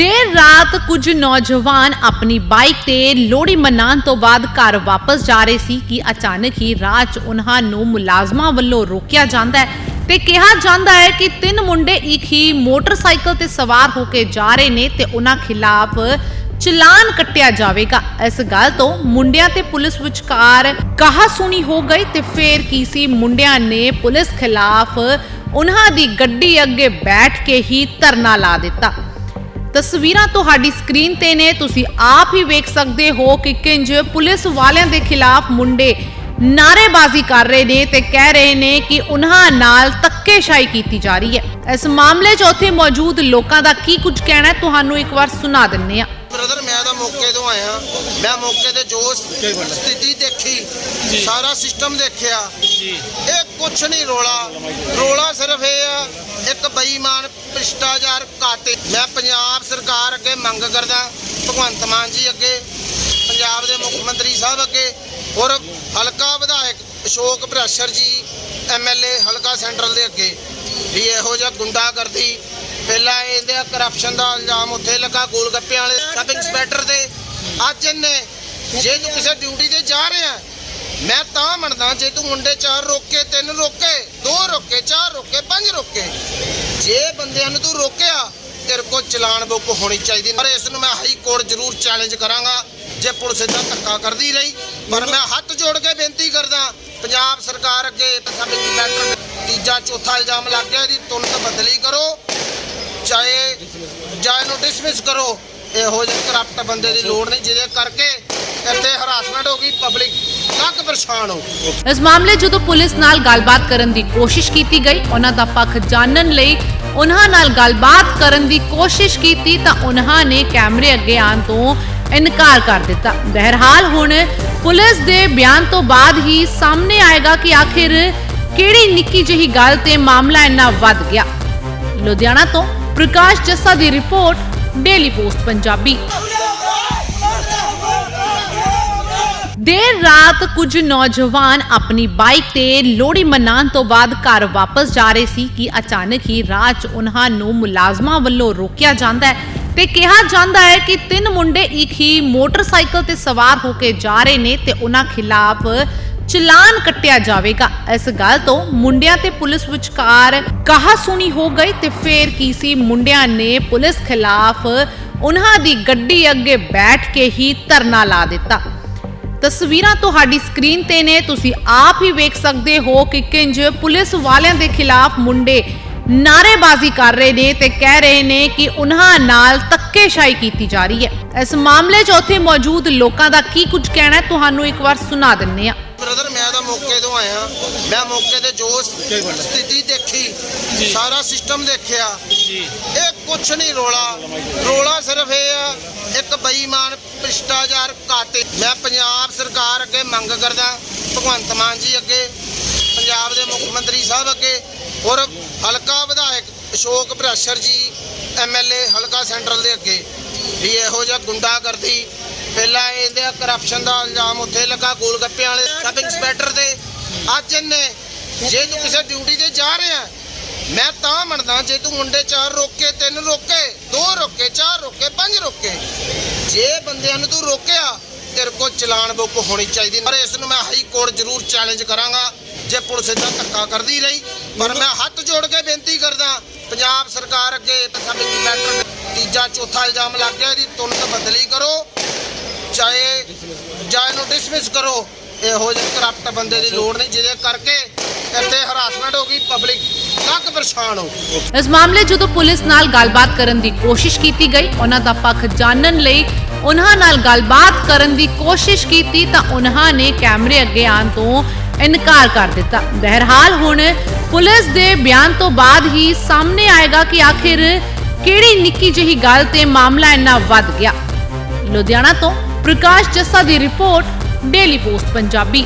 ਦੇਰ ਰਾਤ ਕੁਝ ਨੌਜਵਾਨ ਆਪਣੀ ਬਾਈਕ ਤੇ ਲੋਹੜੀ ਮਨਾਉਣ ਤੋਂ ਬਾਅਦ ਘਰ ਵਾਪਸ ਜਾ ਰਹੇ ਸੀ ਕਿ ਅਚਾਨਕ ਹੀ ਰਾਹ 'ਚ ਉਹਨਾਂ ਨੂੰ ਮੁਲਾਜ਼ਮਾਂ ਵੱਲੋਂ ਰੋਕਿਆ ਜਾਂਦਾ ਹੈ ਤੇ ਕਿਹਾ ਜਾਂਦਾ ਹੈ ਕਿ ਤਿੰਨ ਮੁੰਡੇ ਇੱਕ ਹੀ ਮੋਟਰਸਾਈਕਲ ਤੇ ਸਵਾਰ ਹੋ ਕੇ ਜਾ ਰਹੇ ਨੇ ਤੇ ਉਹਨਾਂ ਖਿਲਾਫ ਚਲਾਨ ਕੱਟਿਆ ਜਾਵੇਗਾ। ਇਸ ਗੱਲ ਤੋਂ ਮੁੰਡਿਆਂ ਤੇ ਪੁਲਿਸ ਵਿਚਕਾਰ ਕਹਾ ਸੁਣੀ ਹੋ ਗਈ ਤੇ ਫੇਰ ਕੀ ਸੀ? ਮੁੰਡਿਆਂ ਨੇ ਪੁਲਿਸ ਖਿਲਾਫ ਉਹਨਾਂ ਦੀ ਗੱਡੀ ਅੱਗੇ ਬੈਠ ਕੇ ਹੀ ਧਰਨਾ ਲਾ ਦਿੱਤਾ। ਤਸਵੀਰਾਂ ਤੁਹਾਡੀ ਸਕਰੀਨ ਤੇ ਨੇ। ਤੁਸੀਂ ਆਪ ਹੀ ਵੇਖ ਸਕਦੇ ਹੋ ਕਿ ਕਿੰਜ ਪੁਲਿਸ ਵਾਲਿਆਂ ਦੇ ਖਿਲਾਫ ਮੁੰਡੇ ਨਾਰੇਬਾਜ਼ੀ ਕਰ ਰਹੇ ਨੇ ਤੇ ਕਹਿ ਰਹੇ ਨੇ ਕਿ ਉਹਨਾਂ ਨਾਲ ਧੱਕੇਸ਼ਾਹੀ ਕੀਤੀ ਜਾ ਰਹੀ ਹੈ। ਇਸ ਮਾਮਲੇ 'ਚ ਉੱਥੇ ਮੌਜੂਦ ਲੋਕਾਂ ਦਾ ਕੀ ਕੁਝ ਕਹਿਣਾ ਤੁਹਾਨੂੰ ਇੱਕ ਵਾਰ ਸੁਣਾ ਦਿੰਨੇ ਆ ਬ੍ਰਦਰ ਮੈਂ ਤਾਂ ਮੌਕੇ ਤੋਂ ਆਇਆ। ਮੈਂ ਮੌਕੇ ਤੇ ਜੋ ਸਥਿਤੀ ਦੇਖੀ ਸਾਰਾ ਸਿਸਟਮ ਦੇਖਿਆ। ਇਹ ਕੁਛ ਨਹੀਂ ਰੋਲਾ। ਰੋਲਾ ਸਿਰਫ ਇਹ ਆ ਇੱਕ ਬੇਈਮਾਨ ਭ੍ਰਿਸ਼ਟਾਚਾਰ ਕਾਤੇ ਮੈਂ ਪੰਜਾਬ ਸਰਕਾਰ ਅੱਗੇ ਮੰਗ ਕਰਦਾ, ਭਗਵੰਤ ਮਾਨ ਜੀ ਅੱਗੇ, ਪੰਜਾਬ ਦੇ ਮੁੱਖ ਮੰਤਰੀ ਸਾਹਿਬ ਅੱਗੇ, ਔਰ ਹਲਕਾ ਵਿਧਾਇਕ ਅਸ਼ੋਕ ਭਰਾਸ਼ਰ ਜੀ ਐਮਐਲਏ ਹਲਕਾ ਸੈਂਟਰਲ ਦੇ ਅੱਗੇ। ਵੀ ਇਹੋ ਜਿਹਾ ਗੁੰਡਾਗਰਦੀ, ਪਹਿਲਾਂ ਇਹਦੇ ਕਰਪਸ਼ਨ ਦਾ ਇਲਜ਼ਾਮ ਉੱਥੇ ਲੱਗਾ ਗੋਲ ਗੱਪਿਆਂ ਵਾਲੇ, ਸਬ ਇੰਸਪੈਕਟਰ ਦੇ। ਅੱਜ ਇਹਨੇ, ਜੇ ਤੂੰ ਕਿਸੇ ਡਿਊਟੀ ਤੇ ਜਾ ਰਿਹਾ, ਮੈਂ ਤਾਂ ਮੰਨਦਾ, ਜੇ ਤੂੰ ਮੁੰਡੇ ਚਾਰ ਰੋਕੇ ਤਿੰਨ ਰੋਕੇ ਦੋ ਰੋਕੇ ਚਾਰ ਰੋਕੇ ਪੰਜ ਰੋਕੇ ਜੇ ਬੰਦਿਆਂ ਨੂੰ ਤੂੰ ਰੋਕਿਆ ਤੇਰੇ ਕੋਲ ਚਲਾਨ ਬੁੱਕ ਹੋਣੀ ਚਾਹੀਦੀ। ਪਰ ਇਸ ਨੂੰ ਮੈਂ ਹਾਈ ਕੋਰਟ ਜ਼ਰੂਰ ਚੈਲੰਜ ਕਰਾਂਗਾ ਜੇ ਪੁਲਿਸ ਇਦਾਂ ਧੱਕਾ ਕਰਦੀ ਰਹੀ। ਪਰ ਮੈਂ ਹੱਥ ਜੋੜ ਕੇ ਬੇਨਤੀ ਕਰਦਾ ਪੰਜਾਬ ਸਰਕਾਰ ਅੱਗੇ ਸਬ ਇੰਸਪੈਕਟਰ ਤੀਜਾ ਚੌਥਾ ਇਲਜ਼ਾਮ ਲੱਗ ਗਿਆ ਇਹਦੀ ਤੁਰੰਤ ਬਦਲੀ ਕਰੋ। ਚਾਹੇ ਜਾਂ ਇਹਨੂੰ ਡਿਸਮਿਸ ਕਰੋ। ਇਹੋ ਜਿਹੇ ਕਰਪਟ ਬੰਦੇ ਦੀ ਲੋੜ ਨਹੀਂ ਜਿਹਦੇ ਕਰਕੇ ਇੱਥੇ ਹਰਾਸਮੈਂਟ ਹੋ ਗਈ ਪਬਲਿਕ ਤੱਕ ਪਰੇਸ਼ਾਨ ਹੋ ਇਸ ਮਾਮਲੇ ਜਦੋਂ ਪੁਲਿਸ ਨਾਲ ਗੱਲਬਾਤ ਕਰਨ ਦੀ ਕੋਸ਼ਿਸ਼ ਕੀਤੀ ਗਈ ਉਹਨਾਂ ਦਾ ਪੱਖ ਜਾਣਨ ਲਈ ਉਹਨਾਂ ਨਾਲ ਗੱਲਬਾਤ ਕਰਨ ਦੀ ਕੋਸ਼ਿਸ਼ ਕੀਤੀ ਤਾਂ ਉਹਨਾਂ ਨੇ ਕੈਮਰੇ ਅੱਗੇ ਆਉਣ ਤੋਂ ਇਨਕਾਰ ਕਰ ਦਿੱਤਾ। ਬਹਰਹਾਲ ਹੁਣ ਪੁਲਿਸ ਦੇ ਬਿਆਨ ਤੋਂ ਬਾਅਦ ਹੀ ਸਾਹਮਣੇ ਆਏਗਾ ਕਿ ਆਖਿਰ ਕਿਹੜੀ ਨਿੱਕੀ ਜਿਹੀ ਗੱਲ ਤੇ ਮਾਮਲਾ ਇੰਨਾ ਵੱਧ ਗਿਆ। ਲੁਧਿਆਣਾ ਤੋਂ ਪ੍ਰਕਾਸ਼ ਜੱਸਾ ਦੀ ਰਿਪੋਰਟ, ਡੇਲੀ ਪੋਸਟ, ਪੰਜਾਬੀ। ਦੇਰ ਰਾਤ ਕੁਝ ਨੌਜਵਾਨ ਆਪਣੀ ਬਾਈਕ ਤੇ ਲੋਹੜੀ ਮਨਾਉਣ ਤੋਂ ਬਾਅਦ ਘਰ ਵਾਪਸ ਜਾ ਰਹੇ ਸੀ ਕਿ ਅਚਾਨਕ ਹੀ ਰਾਹ 'ਚ ਉਹਨਾਂ ਨੂੰ ਮੁਲਾਜ਼ਮਾਂ ਵੱਲੋਂ ਰੋਕਿਆ ਜਾਂਦਾ ਹੈ ਤੇ ਕਿਹਾ ਜਾਂਦਾ ਹੈ ਕਿ ਤਿੰਨ ਮੁੰਡੇ ਇੱਕ ਹੀ ਮੋਟਰਸਾਈਕਲ ਤੇ ਸਵਾਰ ਹੋ ਕੇ ਜਾ ਰਹੇ ਨੇ ਤੇ ਉਹਨਾਂ ਖਿਲਾਫ ਚਲਾਨ ਕੱਟਿਆ ਜਾਵੇਗਾ। ਇਸ ਗੱਲ ਤੋਂ ਮੁੰਡਿਆਂ ਤੇ ਪੁਲਿਸ ਵਿਚਕਾਰ ਕਹਾ ਸੁਣੀ ਹੋ ਗਈ ਤੇ ਫੇਰ ਕੀ ਸੀ? ਮੁੰਡਿਆਂ ਨੇ ਪੁਲਿਸ ਖਿਲਾਫ ਉਹਨਾਂ ਦੀ ਗੱਡੀ ਅੱਗੇ ਬੈਠ ਕੇ ਹੀ ਧਰਨਾ ਲਾ ਦਿੱਤਾ। ਤਸਵੀਰਾਂ ਤੁਹਾਡੀ ਸਕਰੀਨ ਤੇ ਨੇ। ਤੁਸੀਂ ਆਪ ਹੀ ਵੇਖ ਸਕਦੇ ਹੋ ਕਿ ਕਿੰਜ ਪੁਲਿਸ ਵਾਲਿਆਂ ਦੇ ਖਿਲਾਫ ਮੁੰਡੇ ਨਾਰੇਬਾਜ਼ੀ ਕਰ ਰਹੇ ਨੇ ਤੇ ਕਹਿ ਰਹੇ ਨੇ ਕਿ ਉਹਨਾਂ ਨਾਲ ਧੱਕੇਸ਼ਾਹੀ ਕੀਤੀ ਜਾ ਰਹੀ ਹੈ। ਇਸ ਮਾਮਲੇ 'ਚ ਉੱਥੇ ਮੌਜੂਦ ਲੋਕਾਂ ਦਾ ਕੀ ਕੁਝ ਕਹਿਣਾ ਹੈ ਤੁਹਾਨੂੰ ਇੱਕ ਵਾਰ ਸੁਣਾ ਦਿੰਨੇ ਆ ਬ੍ਰਦਰ ਮੈਂ ਤਾਂ ਮੌਕੇ ਤੋਂ ਆਇਆ। ਮੈਂ ਮੌਕੇ ਤੇ ਜੋ ਸਥਿਤੀ ਦੇਖੀ ਸਾਰਾ ਸਿਸਟਮ ਦੇਖਿਆ। ਇਹ ਕੁਛ ਨਹੀਂ ਰੋਲਾ। ਰੋਲਾ ਸਿਰਫ ਇਹ ਆ ਇੱਕ ਬੇਈਮਾਨ ਭ੍ਰਿਸ਼ਟਾਚਾਰ ਕਾਤੇ ਮੈਂ ਪੰਜਾਬ ਸਰਕਾਰ ਅੱਗੇ ਮੰਗ ਕਰਦਾ, ਭਗਵੰਤ ਮਾਨ ਜੀ ਅੱਗੇ, ਪੰਜਾਬ ਦੇ ਮੁੱਖ ਮੰਤਰੀ ਸਾਹਿਬ ਅੱਗੇ, ਔਰ ਹਲਕਾ ਵਿਧਾਇਕ ਅਸ਼ੋਕ ਭਰਾਸ਼ਰ ਜੀ ਐਮਐਲਏ ਹਲਕਾ ਸੈਂਟਰਲ ਦੇ ਅੱਗੇ। ਵੀ ਇਹੋ ਜਿਹਾ ਗੁੰਡਾਗਰਦੀ, ਪਹਿਲਾਂ ਇਹਦੇ ਕਰਪਸ਼ਨ ਦਾ ਇਲਜ਼ਾਮ ਉੱਥੇ ਲੱਗਾ ਗੋਲ ਗੱਪਿਆਂ ਵਾਲੇ ਸਬ ਇੰਸਪੈਕਟਰ ਦੇ। ਅੱਜ ਇਹਨੇ, ਜੇ ਤੂੰ ਕਿਸੇ ਡਿਊਟੀ ਤੇ ਜਾ ਰਿਹਾ, ਮੈਂ ਤਾਂ ਮੰਨਦਾ, ਜੇ ਤੂੰ ਮੁੰਡੇ ਚਾਰ ਰੋਕੇ ਤਿੰਨ ਰੋਕੇ ਚਾਰ ਰੋਕੇ ਪੰਜ ਰੋਕੇ ਜੇ ਬੰਦਿਆਂ ਨੂੰ ਤੂੰ ਰੋਕਿਆ ਤੇਰੇ ਕੋਲ ਚਲਾਨ ਬੁੱਕ ਹੋਣੀ ਚਾਹੀਦੀ ਪਰ ਇਸ ਨੂੰ ਮੈਂ ਹਾਈ ਕੋਰਟ ਜ਼ਰੂਰ ਚੈਲੰਜ ਕਰਾਂਗਾ ਜੇ ਪੁਲਿਸ ਇਦਾਂ ਧੱਕਾ ਕਰਦੀ ਰਹੀ। ਪਰ ਮੈਂ ਹੱਥ ਜੋੜ ਕੇ ਬੇਨਤੀ ਕਰਦਾ, ਪੰਜਾਬ ਸਰਕਾਰ ਅੱਗੇ ਸਬ ਇੰਸਪੈਕਟਰ ਤੀਜਾ ਚੌਥਾ ਇਲਜ਼ਾਮ ਲੱਗ ਗਿਆ, ਇਹਦੀ ਤੁਰੰਤ ਬਦਲੀ ਕਰੋ। ਚਾਹੇ, ਜਾਂ ਇਹਨੂੰ ਡਿਸਮਿਸ ਕਰੋ। ਇਹੋ ਜਿਹੇ ਕਰਪਟ ਬੰਦੇ ਦੀ ਲੋੜ ਨਹੀਂ, ਜਿਹਦੇ ਕਰਕੇ ਇੱਥੇ ਹਰਾਸਮੈਂਟ ਹੋ ਗਈ ਪਬਲਿਕ ਤੱਕ ਪਰੇਸ਼ਾਨ ਹੋ ਇਸ ਮਾਮਲੇ ਜਦੋਂ ਪੁਲਿਸ ਨਾਲ ਗੱਲਬਾਤ ਕਰਨ ਦੀ ਕੋਸ਼ਿਸ਼ ਕੀਤੀ ਗਈ, ਉਹਨਾਂ ਦਾ ਪੱਖ ਜਾਣਨ ਲਈ ਉਹਨਾਂ ਨਾਲ ਗੱਲਬਾਤ ਕਰਨ ਦੀ ਕੋਸ਼ਿਸ਼ ਕੀਤੀ ਤਾਂ ਉਹਨਾਂ ਨੇ ਕੈਮਰੇ ਅੱਗੇ ਆਉਣ ਤੋਂ ਇਨਕਾਰ ਕਰ ਦਿੱਤਾ। ਬਹਰਹਾਲ ਹੁਣ ਪੁਲਿਸ ਦੇ ਬਿਆਨ ਤੋਂ ਬਾਅਦ ਹੀ ਸਾਹਮਣੇ ਆਏਗਾ ਕਿ ਆਖਿਰ ਕਿਹੜੀ ਨਿੱਕੀ ਜਿਹੀ ਗੱਲ ਤੇ ਮਾਮਲਾ ਇੰਨਾ ਵੱਧ ਗਿਆ। ਲੁਧਿਆਣਾ ਤੋਂ ਪ੍ਰਕਾਸ਼ ਜੱਸਾ ਦੀ ਰਿਪੋਰਟ, ਡੇਲੀ ਪੋਸਟ ਪੰਜਾਬੀ।